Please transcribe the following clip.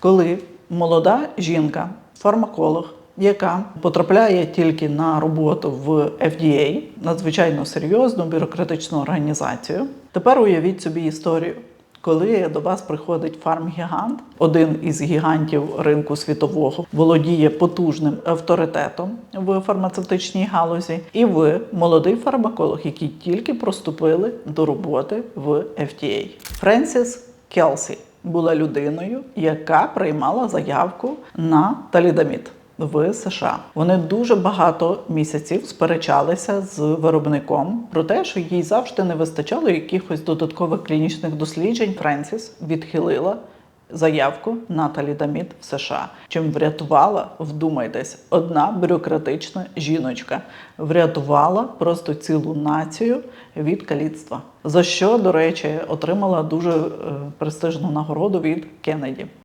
Коли молода жінка, фармаколог, яка потрапляє тільки на роботу в FDA, надзвичайно серйозну бюрократичну організацію. Тепер уявіть собі історію. Коли до вас приходить фармгігант, один із гігантів ринку світового, володіє потужним авторитетом в фармацевтичній галузі, і ви молодий фармаколог, який тільки проступили до роботи в FDA. Френсіс Келсі була людиною, яка приймала заявку на талідамід. В США вони дуже багато місяців сперечалися з виробником про те, що їй завжди не вистачало якихось додаткових клінічних досліджень. Френсіс відхилила заявку на талідамід в США. Чим врятувала, вдумайтесь, одна бюрократична жіночка врятувала просто цілу націю від каліцтва. За що, до речі, отримала дуже е, престижну нагороду від Кеннеді.